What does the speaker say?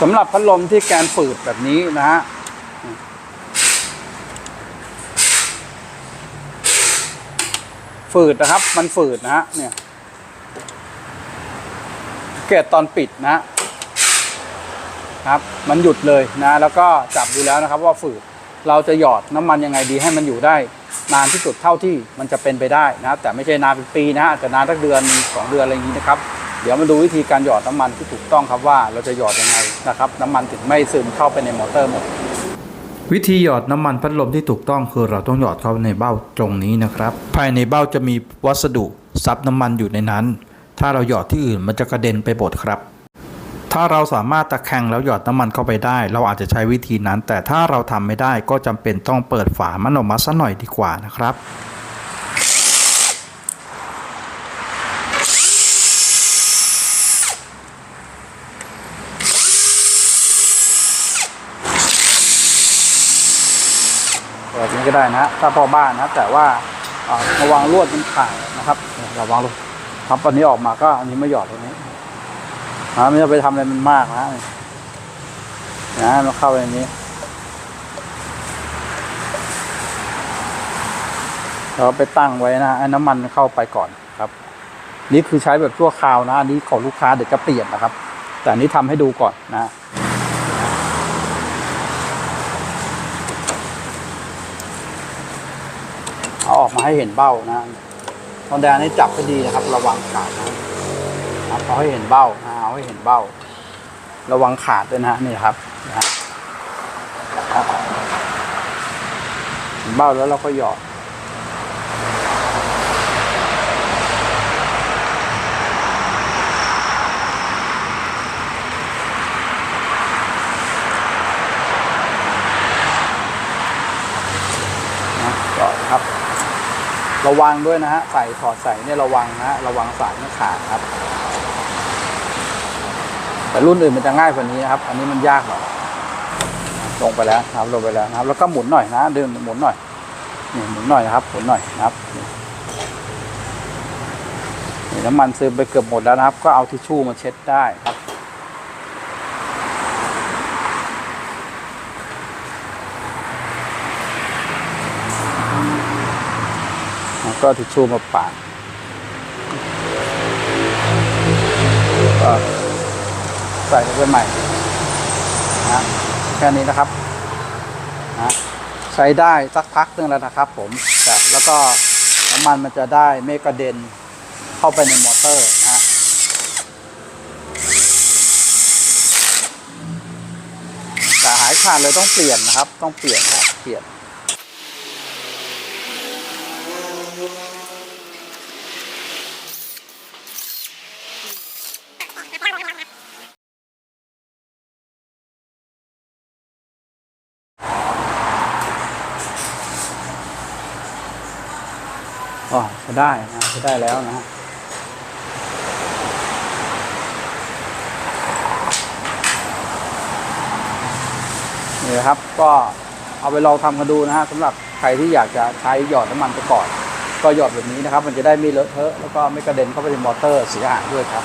สำหรับพัดลมที่แกนฝืดแบบนี้นะฮะฝืดนะครับ มันฝืดนะฮะเนี่ยเกตตอนปิดนะครับ มันหยุดเลยนะ แล้วก็จับดูแล้วนะครับ ว่าฝืดเราจะหยอดน้ำมันยังไงดีให้มันอยู่ได้ นานที่สุดเท่าที่มันจะเป็นไปได้นะ แต่ไม่ใช่นานเป็นปีนะฮะอาจจะนานสักเดือนสองเดือนอะไรอย่างนี้นะครับ เดี๋ยวมาดูวิธีการหยอดน้ำมันที่ถูกต้องครับว่าเราจะหยอดยังไงนะครับน้ำมันถึงไม่ซึมเข้าไปในมอเตอร์หมด วิธีหยอดน้ำมันพัดลมที่ถูกต้องคือเราต้องหยอดเข้าในเบ้าตรงนี้นะครับ ภายในเบ้าจะมีวัสดุซับน้ำมันอยู่ในนั้น ถ้าเราหยอดที่อื่นมันจะกระเด็นไปหมดครับ ถ้าเราสามารถตะแคงแล้วหยอดน้ำมันเข้าไปได้ เราอาจจะใช้วิธีนั้น แต่ถ้าเราทำไม่ได้ก็จำเป็นต้องเปิดฝามันออกมาสักหน่อยดีกว่านะครับ เปิดนี้ก็ได้นะฮะถ้าพอบ้านนะแต่ว่าอ่าระวังลวดมันขาดนะครับเนี่ยระวังลวดครับอันนี้ออกมาก็อันนี้ไม่หยอดตรงนี้นะไม่ต้องไปทำอะไรมันมากนะนะมันเข้าไปในนี้เราไปตั้งไว้นะให้น้ำมันเข้าไปก่อนครับ นี่คือใช้แบบชั่วคราวนะอันนี้ของลูกค้าเดี๋ยวจะเปลี่ยนนะครับ แต่อันนี้ทำให้ดูก่อนนะ ออกมาให้เห็นเบ้านะตอนแดงนี่จับให้ดีนะครับ ระวังขาดนะครับเอาให้เห็นเบ้านะเอาให้เห็นเบ้า ระวังขาดด้วยนะนี่ครับนะฮะเห็นเบ้าแล้วเราก็หยอดนะหยอดครับ ระวังด้วยนะฮะใส่ถอดใส่เนี่ยระวังนะฮะระวังสายไม่ขาดครับ แต่รุ่นอื่นมันจะง่ายกว่านี้นะครับ อันนี้มันยากหน่อยลงไปแล้วครับลงไปแล้วนะครับ แล้วก็หมุนหน่อยนะเดินหมุนหน่อยนี่หมุนหน่อยนะครับหมุนหน่อยนะครับนี่น้ำมันซึมไปเกือบหมดแล้วนะครับ ก็เอาทิชชู่มาเช็ดได้ครับแล้ว ก็ทิชชู่มาปาดก็ใส่ไปใหม่นะแค่นี้นะครับนะใช้ได้สักพักหนึงแล้วนะครับผมแแล้วก็น้ำมันมันจะได้ไม่กระเด็นเข้าไปในมอเตอร์นะฮะแต่หายขาดเลยต้องเปลี่ยนนะครับ ต้องเปลี่ยนครับเปลี่ยน อ๋อจะได้นะจะได้แล้วนะนี่ครับก็เอาไปลองทำกันดูนะฮะสำหรับใครที่อยากจะใช้หยอดน้ำมันไปก่อน ก็หยอดแบบนี้นะครับ มันจะได้ไม่เลอะเทอะแล้วก็ไม่กระเด็นเข้าไปในมอเตอร์เสียหายด้วยครับ